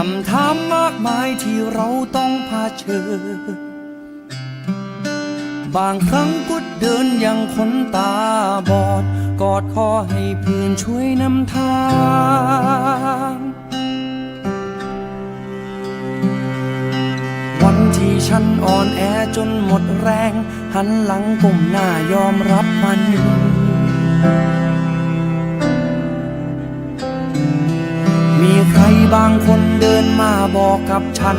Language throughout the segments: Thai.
คำถามมากมายที่เราต้องเชิญบางครั้งก็เดินอย่างคนตาบอด กอดคอให้เพื่อนช่วยนำทาง วันที่ฉันอ่อนแอจนหมดแรง หันหลังก้มหน้ายอมรับมัน บางคนเดินมาบอกกับฉัน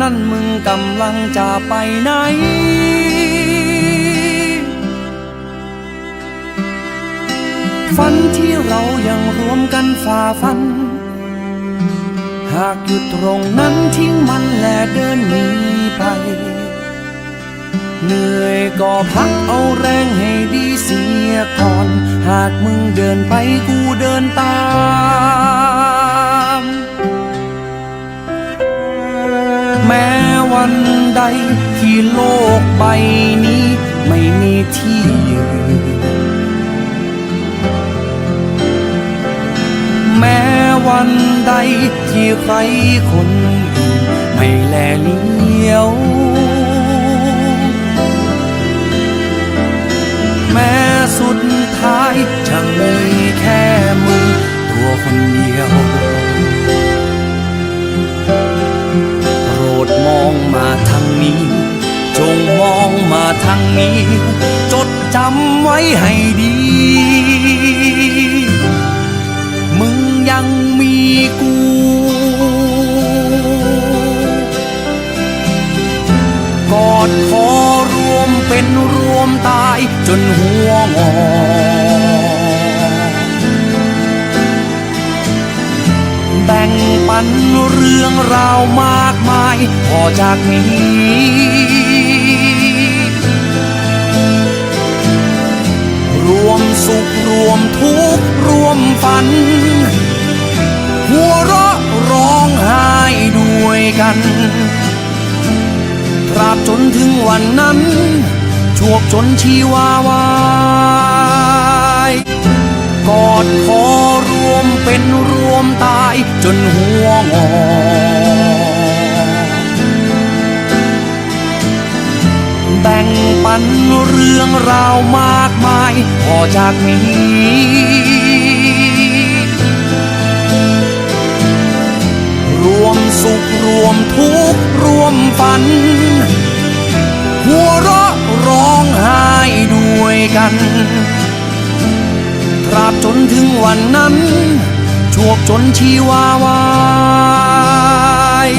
นั่นมึงกำลังจะไปไหน ฝันที่เรายังรวมกันฝ่าฟัน หากหยุดตรงนั้นทิ้งมันและเดินหนีไปเหนื่อยก็พักเอาแรงให้ดีเสียก่อน หากมึงเดินไปกูเดินตาม แม้วันใดที่โลกใบนี้ไม่มีที่ยืนแม้วันใดที่ใครคนอื่นไม่แลเลี้ยว นี้ จดจำไว้ให้ดี มึงยังมีกูกอดคอรวมเป็นรวมตายจนหัวงอแบ่งปันเรื่องราวมากมายพอจากนี้ สุขรวมทุกข์รวมฝัน หัวเราะร้องไห้ด้วยกันตราบจนถึงวันนั้นช่วบจนชีวาวายกอดคอรวมเป็นรวมตายจนหัวงอ ปันเรื่องราวมากมายพอจากนี้รวมสุขรวมทุกข์รวมฝัน หัวเราะร้องไห้ด้วยกันตราบจนถึงวันนั้น ชวบจนชีวาวาย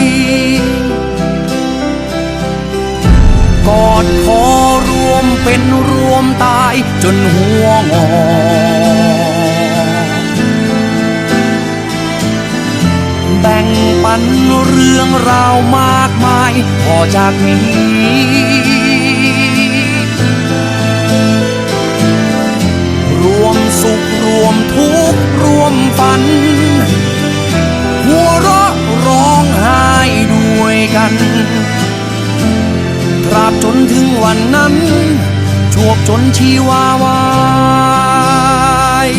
เป็นรวมตายจนหัวงอแบ่งปันเรื่องราวมากมาย พอจากนี้รวมสุขรวมทุกข์รวมฝัน หัวเราะร้องไห้ด้วยกันตราบจนถึงวันนั้น ช่วบจนชีวาวาย